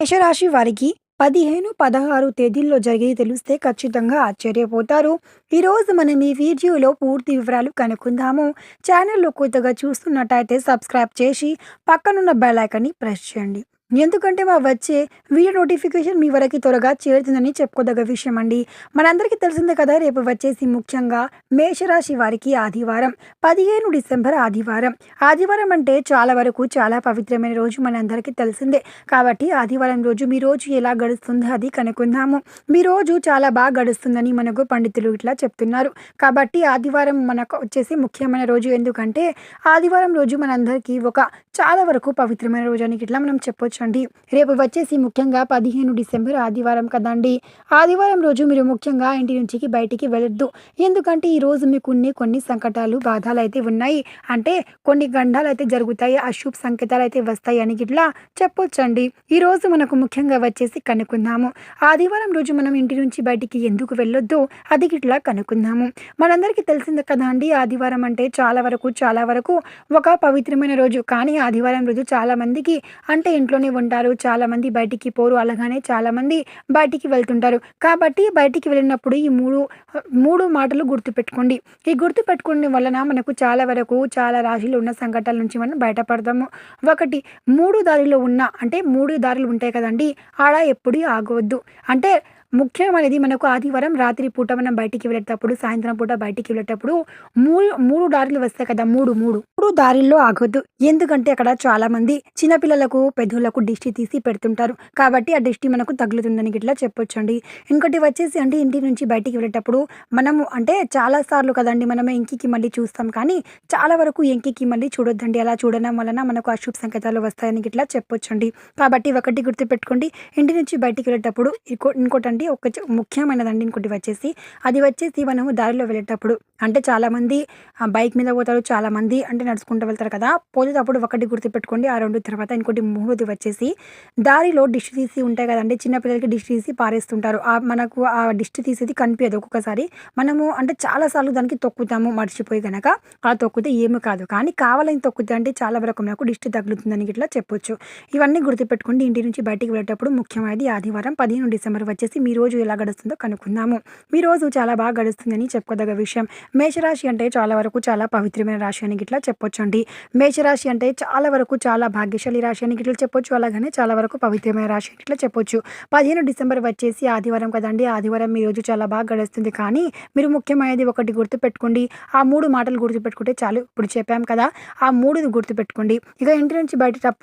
మేషరాశి వారికి పదిహేను పదహారు తేదీల్లో జరిగేది తెలిస్తే ఖచ్చితంగా ఆశ్చర్యపోతారు. ఈరోజు మనం ఈ వీడియోలో పూర్తి వివరాలు కనుక్కుందాము. ఛానల్లో కొత్తగా చూస్తున్నట్టయితే సబ్స్క్రైబ్ చేసి పక్కనున్న బెల్ ఐకాన్ని ప్రెస్ చేయండి. ఎందుకంటే మా వచ్చే వీడియో నోటిఫికేషన్ మీ వరకు త్వరగా చేరుతుందని చెప్పుకోదగ్గ విషయం అండి మనందరికీ తెలిసిందే కదా రేపు వచ్చేసి ముఖ్యంగా మేషరాశి వారికి ఆదివారం పదిహేను డిసెంబర్ ఆదివారం. ఆదివారం అంటే చాలా వరకు చాలా పవిత్రమైన రోజు మనందరికీ తెలిసిందే. కాబట్టి ఆదివారం రోజు మీ రోజు ఎలా గడుస్తుందో అది కనుక్కుందాము. మీ రోజు చాలా బాగా గడుస్తుందని మనకు పండితులు ఇట్లా చెప్తున్నారు. కాబట్టి ఆదివారం మనకు వచ్చేసి ముఖ్యమైన రోజు ఎందుకంటే ఆదివారం రోజు మనందరికీ ఒక చాలా వరకు పవిత్రమైన రోజు అని ఇట్లా మనం చెప్పొచ్చండి రేపు వచ్చేసి ముఖ్యంగా పదిహేను డిసెంబర్ ఆదివారం కదండి. ఆదివారం రోజు మీరు ముఖ్యంగా ఇంటి నుంచి బయటికి వెళ్ళొద్దు. ఎందుకంటే ఈ రోజు మీకు కొన్ని కొన్ని సంకటాలు బాధలు అయితే ఉన్నాయి. అంటే కొన్ని గండాలు అయితే జరుగుతాయి అశుభ సంకేతాలు అయితే వస్తాయి అని ఇట్లా చెప్పొచ్చండి. ఈ రోజు మనకు ముఖ్యంగా వచ్చేసి కనుక్కుందాము. ఆదివారం రోజు మనం ఇంటి నుంచి బయటికి ఎందుకు వెళ్ళొద్దు? అది ఇట్లా కనుక్కుందాము. మనందరికీ తెలిసిందే కదా అండి ఆదివారం అంటే చాలా వరకు చాలా వరకు ఒక పవిత్రమైన రోజు. కానీ ఆదివారం రోజు చాలా మందికి అంటే ఇంట్లోనే ఉంటారు. చాలామంది బయటికి పోరు అలాగనే చాలామంది బయటికి వెళ్తుంటారు. కాబట్టి బయటికి వెళ్ళినప్పుడు ఈ మూడు మూడు మాటలు గుర్తుపెట్టుకోండి. ఈ గుర్తు పెట్టుకోవడం వలన మనకు చాలా వరకు చాలా రాశిలో ఉన్న సంఘటనల నుంచి మనం బయటపడతాము. ఒకటి మూడు దారిలో ఉన్న అంటే మూడు దారులు ఉంటాయి కదండి. ఆడ ఎప్పుడు ఆగవద్దు. అంటే ముఖ్యమైనది మనకు ఆదివారం రాత్రి పూట మనం బయటికి వెళ్ళేటప్పుడు సాయంత్రం పూట బయటికి వెళ్ళేటప్పుడు మూడు మూడు దారులు వస్తాయి కదా మూడు మూడు. మూడు దారిల్లో ఆగొద్దు. ఎందుకంటే అక్కడ చాలా మంది చిన్నపిల్లలకు పెద్దలకు దిష్టి తీసి పెడుతుంటారు. కాబట్టి ఆ దిష్టి మనకు తగులుతుందని ఇట్లా చెప్పొచ్చండి. ఇంకోటి వచ్చేసి అంటే ఇంటి నుంచి బయటికి వెళ్ళేటప్పుడు మనము అంటే చాలా సార్లు కదండి మనమే ఎంకికి మళ్ళీ చూస్తాం. కానీ చాలా వరకు ఎంకికి మళ్ళీ చూడొద్దండి. అలా చూడడం వలన మనకు అశుభ సంకేతాలు వస్తాయని ఇట్లా చెప్పొచ్చండి. కాబట్టి ఒకటి గుర్తుపెట్టుకోండి. ఇంటి నుంచి బయటికి వెళ్ళేటప్పుడు ఇంకో అండి. ఒక ముఖ్యమైనదండి ఇంకోటి వచ్చేసి అది వచ్చేసి మనము దారిలో వెళ్ళేటప్పుడు అంటే చాలామంది బైక్ మీద పోతారు చాలామంది అంటే నడుచుకుంటూ వెళ్తారు కదా. పోతేటప్పుడు ఒకటి గుర్తుపెట్టుకోండి ఆ రెండు తర్వాత ఇంకోటి మూడోది వచ్చేసి దారిలో డిష్ తీసి ఉంటాయి కదండి. చిన్నపిల్లలకి డిష్ తీసి పారేస్తుంటారు. ఆ మనకు ఆ డిష్ తీసేది కనిపించదు ఒక్కొక్కసారి. మనము అంటే చాలాసార్లు దానికి తొక్కుతాము మర్చిపోయి కనుక ఆ తొక్కితే ఏమి కాదు. కానీ కావాలని తొక్కితే అంటే చాలా వరకు మనకు డిస్ట్ తగులుతుందని ఇట్లా చెప్పొచ్చు. ఇవన్నీ గుర్తుపెట్టుకోండి. ఇంటి నుంచి బయటికి వెళ్ళేటప్పుడు ముఖ్యమైనది ఆదివారం పదిహేను డిసెంబర్ వచ్చేసి మీ రోజు ఎలా గడుస్తుందో కనుక్కుందాము. మీ రోజు చాలా బాగా గడుస్తుందని చెప్పుకోదగ్గ విషయం. మేషరాశి అంటే చాలా వరకు చాలా పవిత్రమైన రాశి అని ఇట్లా చెప్పొచ్చండి. మేషరాశి అంటే చాలా వరకు చాలా భాగ్యశాలి రాశి అని ఇట్లా చెప్పొచ్చు. అలాగనే చాలా వరకు పవిత్రమైన రాశి అని ఇట్లా చెప్పొచ్చు. పదిహేను డిసెంబర్ వచ్చేసి ఆదివారం కదండి. ఆదివారం మీ రోజు చాలా బాగా గడుస్తుంది. కానీ మీరు ముఖ్యమైనది ఒకటి గుర్తుపెట్టుకోండి. ఆ మూడు మాటలు గుర్తుపెట్టుకుంటే చాలు. ఇప్పుడు చెప్పాం కదా. ఆ మూడు గుర్తుపెట్టుకోండి. ఇక ఇంటి నుంచి బయట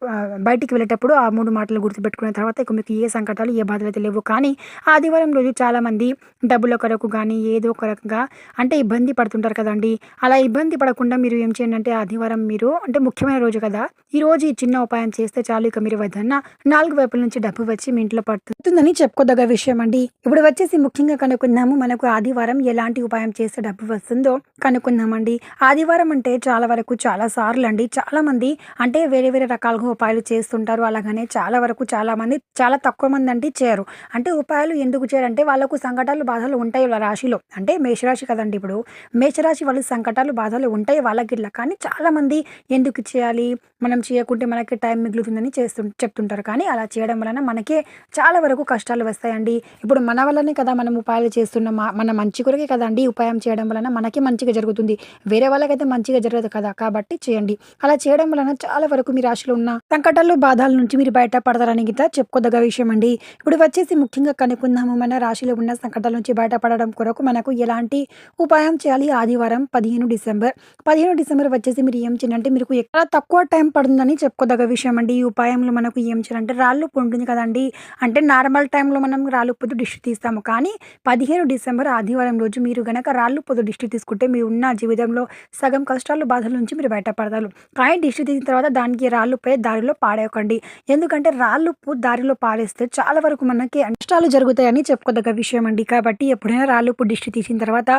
బయటికి వెళ్ళేటప్పుడు ఆ మూడు మాటలు గుర్తుపెట్టుకున్న తర్వాత ఇక మీకు ఏ సంకటాలు ఏ బాధలు లేవు. కానీ ఆదివారం రోజు చాలామంది డబ్బుల కొరకు కానీ ఏదో కొరకుగా అంటే ఇబ్బంది పడుతుంటారు కదండి. అలా ఇబ్బంది పడకుండా మీరు ఏం చేయండి అంటే ఆదివారం మీరు అంటే ముఖ్యమైన రోజు కదా. ఈ రోజు ఈ చిన్న ఉపాయం చేస్తే చాలు. ఇక మీరు వద్దన్న నాలుగు వైపుల నుంచి డబ్బు వచ్చి మీ ఇంట్లో పడుతుందని చెప్పుకోదగ్గ విషయం అండి. ఇప్పుడు వచ్చేసి ముఖ్యంగా కనుక్కుందాము. మనకు ఆదివారం ఎలాంటి ఉపాయం చేస్తే డబ్బు వస్తుందో కనుక్కుందామండి. ఆదివారం అంటే చాలా వరకు చాలా సార్లు అండి. చాలా మంది అంటే వేరే వేరే రకాలుగా ఉపాయాలు చేస్తుంటారు. అలాగనే చాలా వరకు చాలా మంది చాలా తక్కువ మంది అంటే చేయరు అంటే ఉపాయాలు ఎందుకు చేయాలంటే వాళ్ళకు సంకటాలు బాధలు ఉంటాయి వాళ్ళ రాశిలో. అంటే మేషరాశి కదండి ఇప్పుడు. మేషరాశి వాళ్ళు సంకటాలు బాధలు ఉంటాయి వాళ్ళకి ఇట్లా కానీ చాలామంది ఎందుకు చేయాలి? మనం చేయకుంటే మనకి టైం మిగులుతుందని చేస్తు చెప్తుంటారు. కానీ అలా చేయడం వలన మనకే చాలా వరకు కష్టాలు వస్తాయండి. ఇప్పుడు మన వల్లనే కదా మనం ఉపాయాలు చేస్తున్నాం మా- మన మంచి కొరకే కదండి ఉపాయం చేయడం వలన మనకి మంచిగా జరుగుతుంది. వేరే వాళ్ళకైతే మంచిగా జరగదు కదా కాబట్టి చేయండి. అలా చేయడం వలన చాలా వరకు మీ రాశిలో ఉన్న సంకటాలు బాధల నుంచి మీరు బయటపడతారని గిట్ట చెప్పుకోదగ్గ విషయం అండి. ఇప్పుడు వచ్చేసి ముఖ్యంగా మనము మన రాశిలో ఉన్న సంకటాల నుంచి బయటపడడం కొరకు మనకు ఎలాంటి ఉపాయం చేయాలి? ఆదివారం పదిహేను డిసెంబర్. పదిహేను డిసెంబర్ వచ్చేసి మీరు ఏం చేయాలంటే మీకు ఎక్కడ తక్కువ టైం పడుతుందని చెప్పుకోదగ్గ విషయం అండి. ఈ ఉపాయంలో మనకు ఏం చేయాలంటే రాళ్ళు ఉంటుంది కదండి. అంటే నార్మల్ టైంలో మనం రాళ్ళు పొద్దు డిష్ తీస్తాము. కానీ పదిహేను డిసెంబర్ ఆదివారం రోజు మీరు గనక రాళ్ళు పొద్దు దిష్టి తీసుకుంటే మీ ఉన్న జీవితంలో సగం కష్టాలు బాధల నుంచి మీరు బయటపడతారు. కానీ దిష్టి తీసిన తర్వాత దానికి రాళ్ళు పోయి దారిలో పాడేయకండి. ఎందుకంటే రాళ్ళు దారిలో పారేస్తే చాలా వరకు మనకి నష్టాలు జరుగుతాయి. వస్తాయని చెప్పుకోదగ్గ విషయం అండి కాబట్టి ఎప్పుడైనా రాళ్ళు ఉప్పు దిష్టి తీసిన తర్వాత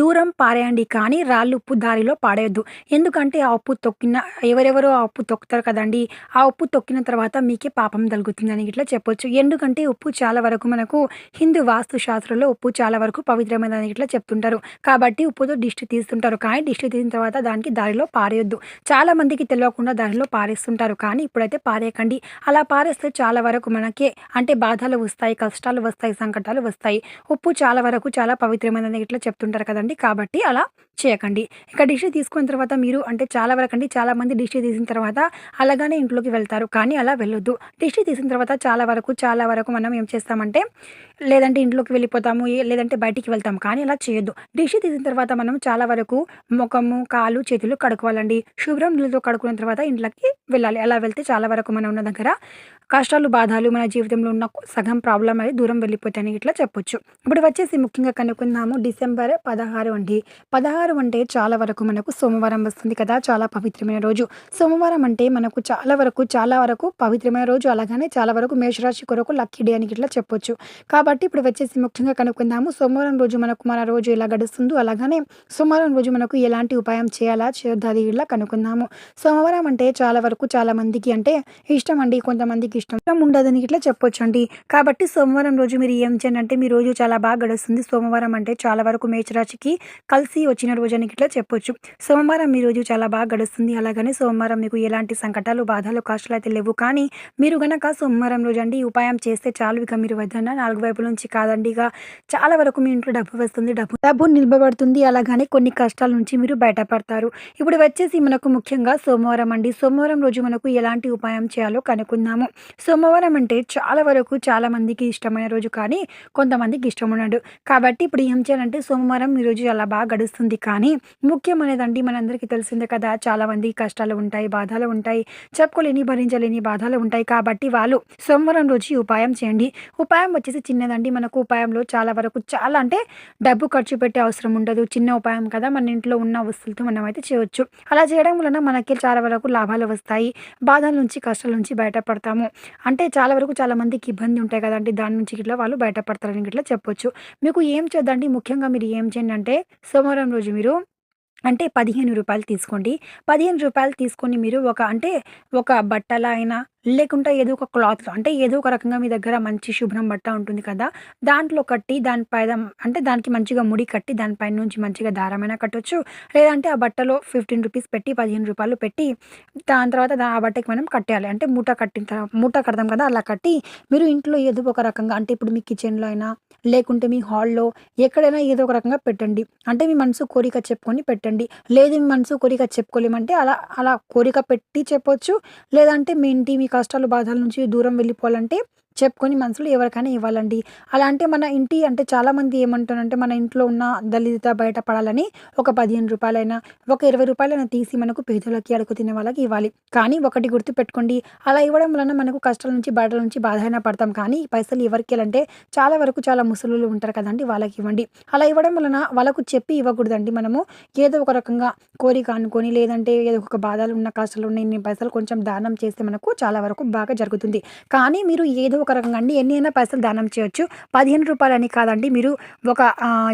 దూరం పారేయండి. కానీ రాళ్ళు ఉప్పు దారిలో పాడేయద్దు. ఎందుకంటే ఆ ఉప్పు తొక్కిన ఎవరెవరో ఆ ఉప్పు తొక్కుతారు కదండి. ఆ ఉప్పు తొక్కిన తర్వాత మీకే పాపం తగులుతుందని ఇట్లా చెప్పొచ్చు. ఎందుకంటే ఉప్పు చాలా వరకు మనకు హిందూ వాస్తు శాస్త్రంలో ఉప్పు చాలా వరకు పవిత్రమైనదని ఇట్లా చెప్తుంటారు. కాబట్టి ఉప్పుతో దిష్టి తీస్తుంటారు. కానీ దిష్టి తీసిన తర్వాత దానికి దారిలో పారేయొద్దు. చాలా మందికి తెలియకుండా దారిలో పారేస్తుంటారు. కానీ ఇప్పుడైతే పారేయకండి. అలా పారేస్తే చాలా వరకు మనకే అంటే బాధలు వస్తాయి కష్టాలు వస్తాయి. సంకటాలు వస్తాయి. ఉప్పు చాలా వరకు చాలా పవిత్రమైనది ఇట్లా చెప్తుంటారు కదండి. కాబట్టి అలా చేయకండి. ఇక డిష్ తీసుకున్న తర్వాత మీరు అంటే చాలా వరకు అండి చాలా మంది డిష్ తీసిన తర్వాత అలాగానే ఇంట్లోకి వెళ్తారు. కానీ అలా వెళ్ళొద్దు. డిష్ తీసిన తర్వాత చాలా వరకు చాలా వరకు మనం ఏం చేస్తామంటే లేదంటే ఇంట్లోకి వెళ్ళిపోతాము ఏ- లేదంటే బయటికి వెళ్తాము కానీ అలా చేయొద్దు. డిష్ తీసిన తర్వాత మనం చాలా వరకు ముఖము కాలు చేతులు కడుక్కోవాలండి. శుభ్రం నీళ్ళతో కడుక్కున్న తర్వాత ఇంట్లోకి వెళ్ళాలి. అలా వెళ్తే చాలా వరకు మనం ఉన్న దగ్గర కష్టాలు బాధలు మన జీవితంలో ఉన్న సగం ప్రాబ్లం అనేది దూరం వెళ్ళిపోతాయని ఇట్లా చెప్పొచ్చు. ఇప్పుడు వచ్చేసి ముఖ్యంగా కనుక్కుందాము. డిసెంబర్ పదహారు అండి. పదహారు అంటే చాలా వరకు మనకు సోమవారం వస్తుంది కదా చాలా పవిత్రమైన రోజు. సోమవారం అంటే మనకు చాలా వరకు చాలా వరకు పవిత్రమైన రోజు. అలాగనే చాలా వరకు మేషరాశి కొరకు లక్కీ డే అని ఇట్లా చెప్పొచ్చు. కాబట్టి ఇప్పుడు వచ్చేసి ముఖ్యంగా కనుక్కుందాము. సోమవారం రోజు మనకు మన రోజు ఎలా గడుస్తుందో అలాగనే సోమవారం రోజు మనకు ఎలాంటి ఉపాయం చేయాలా చేయొద్దు అది ఇలా కనుక్కుందాము. సోమవారం అంటే చాలా వరకు చాలా మందికి అంటే ఇష్టం అండి. కొంతమందికి ఇష్టం. ఉండదని ఇట్లా చెప్పొచ్చు అండి కాబట్టి సోమవారం రోజు మీరు ఏం చేయండి అంటే మీ రోజు చాలా బాగా గడుస్తుంది. సోమవారం అంటే చాలా వరకు మేచరాశికి కలిసి వచ్చిన రోజు అని ఇట్లా చెప్పొచ్చు. సోమవారం మీ రోజు చాలా బాగా గడుస్తుంది. అలాగనే సోమవారం మీకు ఎలాంటి సంకటాలు బాధలు కష్టాలు అయితే లేవు. కానీ మీరు గనక సోమవారం రోజు అండి ఉపాయం చేస్తే చాలు. ఇక మీరు వద్దన్న నాలుగు వైపుల నుంచి కాదండి. ఇక చాలా వరకు మీ ఇంట్లో డబ్బు వస్తుంది. డబ్బు డబ్బు నిలబడుతుంది అలాగనే కొన్ని కష్టాల నుంచి మీరు బయటపడతారు. ఇప్పుడు వచ్చేసి మనకు ముఖ్యంగా సోమవారం అండి. సోమవారం రోజు మనకు ఎలాంటి ఉపాయం చేయాలో కనుక్కుందాము. సోమవారం అంటే చాలా వరకు చాలా మందికి ఇష్టమైన రోజు కానీ కొంతమందికి ఇష్టం ఉండడు కాబట్టి ఇప్పుడు ఏం చేయాలంటే సోమవారం ఈ రోజు చాలా బాగా గడుస్తుంది కానీ ముఖ్యమైనదండి మనందరికీ తెలిసిందే కదా చాలా మంది కష్టాలు ఉంటాయి బాధలు ఉంటాయి చెప్పుకోలేని భరించలేని బాధలు ఉంటాయి. కాబట్టి వాళ్ళు సోమవారం రోజు ఉపాయం చేయండి. ఉపాయం వచ్చేసి చిన్నదండి. మనకు ఉపాయంలో చాలా వరకు చాలా అంటే డబ్బు ఖర్చు పెట్టే అవసరం ఉండదు. చిన్న ఉపాయం కదా మన ఇంట్లో ఉన్న వస్తువులతో మనం అయితే చేయొచ్చు. అలా చేయడం వలన మనకి చాలా వరకు లాభాలు వస్తాయి. బాధల నుంచి కష్టాల నుంచి బయటపడతాము. అంటే చాలా వరకు చాలా మందికి ఇబ్బంది ఉంటాయి కదండి దాని నుంచి ఇట్లా వాళ్ళు బయటపడతారని ఇట్లా చెప్పొచ్చు. మీకు ఏం చేద్దండి? ముఖ్యంగా మీరు ఏం చేయండి అంటే సోమవారం రోజు మీరు అంటే పదిహేను రూపాయలు తీసుకోండి. పదిహేను రూపాయలు తీసుకొని మీరు ఒక అంటే ఒక బట్టల అయినా లేకుంటే ఏదో ఒక క్లాత్ అంటే ఏదో ఒక రకంగా మీ దగ్గర మంచి శుభ్రం బట్ట ఉంటుంది కదా దాంట్లో కట్టి దానిపై అంటే దానికి మంచిగా ముడి కట్టి దానిపైన నుంచి మంచిగా దారమైనా కట్టొచ్చు. లేదంటే ఆ బట్టలో ఫిఫ్టీన్ రూపీస్ పెట్టి పదిహేను రూపాయలు పెట్టి దాని తర్వాత ఆ బట్టకి మనం కట్టేయాలి. అంటే మూట కట్టిన తర్వాత మూట కడతాం కదా అలా కట్టి మీరు ఇంట్లో ఏదో ఒక రకంగా అంటే ఇప్పుడు మీ కిచెన్లో అయినా లేకుంటే మీ హాల్లో ఎక్కడైనా ఏదో ఒక రకంగా పెట్టండి. అంటే మీ మనసు కోరిక చెప్పుకొని పెట్టండి. లేదు మీ మనసు కోరిక చెప్పుకోలేమంటే అలా అలా కోరిక పెట్టి చెప్పొచ్చు. లేదంటే మీ ఇంటి మీ కష్టాలు బాధల నుంచి దూరం వెళ్ళిపోవాలంటే చెప్పుకొని మనసులో ఎవరికైనా ఇవ్వాలండి. అలా అంటే మన ఇంటి అంటే చాలామంది ఏమంటారంటే మన ఇంట్లో ఉన్న దళిత బయటపడాలని ఒక పదిహేను రూపాయలైనా ఒక ఇరవై రూపాయలైనా తీసి మనకు పేదలకి అడుగు తినే వాళ్ళకి ఇవ్వాలి. కానీ ఒకటి గుర్తు పెట్టుకోండి అలా ఇవ్వడం వలన మనకు కష్టాల నుంచి బాధల నుంచి బాధ అయినా పడతాం. కానీ ఈ పైసలు ఎవరికి అంటే చాలా వరకు చాలా ముసలులు ఉంటారు కదండి వాళ్ళకి ఇవ్వండి. అలా ఇవ్వడం వలన వాళ్ళకు చెప్పి ఇవ్వకూడదండి మనము. ఏదో ఒక రకంగా కోరిక అనుకొని లేదంటే ఏదో ఒక బాధలు ఉన్న కష్టాలు ఉన్న ఇన్ని పైసలు కొంచెం దానం చేస్తే మనకు చాలా వరకు బాగా జరుగుతుంది. కానీ మీరు ఏదో ఒక రకంగా అండి. ఎన్ని అయినా పైసలు దానం చేయొచ్చు. పదిహేను రూపాయలని కాదండి. మీరు ఒక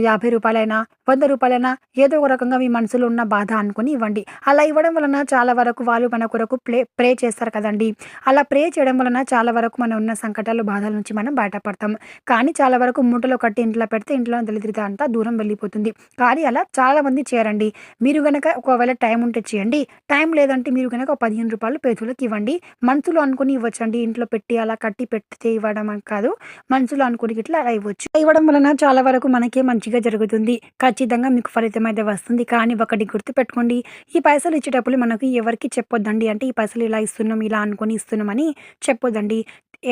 యాభై రూపాయలైనా వంద రూపాయలైనా ఏదో ఒక రకంగా మీ మనసులో ఉన్న బాధ అనుకొని ఇవ్వండి. అలా ఇవ్వడం వలన చాలా వరకు వాళ్ళు మన కొరకు ప్లే ప్రే చేస్తారు కదండి. అలా ప్రే చేయడం వలన చాలా వరకు మనం ఉన్న సంకటాలు బాధల నుంచి మనం బయటపడతాం. కానీ చాలా వరకు మూటలో కట్టి ఇంట్లో పెడితే ఇంట్లో దళిద్రత అంతా దూరం వెళ్ళిపోతుంది. కానీ అలా చాలా మంది చేయరండి. మీరు కనుక ఒకవేళ టైం ఉంటే చేయండి. టైం లేదంటే మీరు కనుక పదిహేను రూపాయలు పేదలకు ఇవ్వండి. మనసులో అనుకుని ఇవ్వచ్చండి. ఇంట్లో పెట్టి అలా కట్టి పెట్టి అయితే ఇవ్వడం అని కాదు మనసులో అనుకుని ఇట్లా అలా ఇవ్వచ్చు ఇవ్వడం వలన చాలా వరకు మనకే మంచిగా జరుగుతుంది. ఖచ్చితంగా మీకు ఫలితం అయితే వస్తుంది. కానీ ఒకటి గుర్తు పెట్టుకోండి ఈ పైసలు ఇచ్చేటప్పుడు మనకి ఎవరికి చెప్పొద్దండి? అంటే ఈ పైసలు ఇలా ఇస్తున్నాం ఇలా అనుకొని ఇస్తున్నామని చెప్పొద్దండి.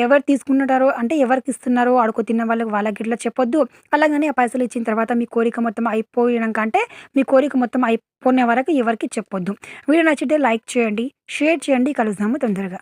ఎవరు తీసుకుంటారో అంటే ఎవరికి ఇస్తున్నారో ఆడుకో తిన్న వాళ్ళకి వాళ్ళకి ఇట్లా చెప్పొద్దు. అలాగని ఆ పైసలు ఇచ్చిన తర్వాత మీ కోరిక మొత్తం అయిపోయినాక అంటే మీ కోరిక మొత్తం అయిపోయిన వరకు ఎవరికి చెప్పొద్దు. వీడియో నచ్చితే లైక్ చేయండి షేర్ చేయండి. కలుద్దాము తొందరగా.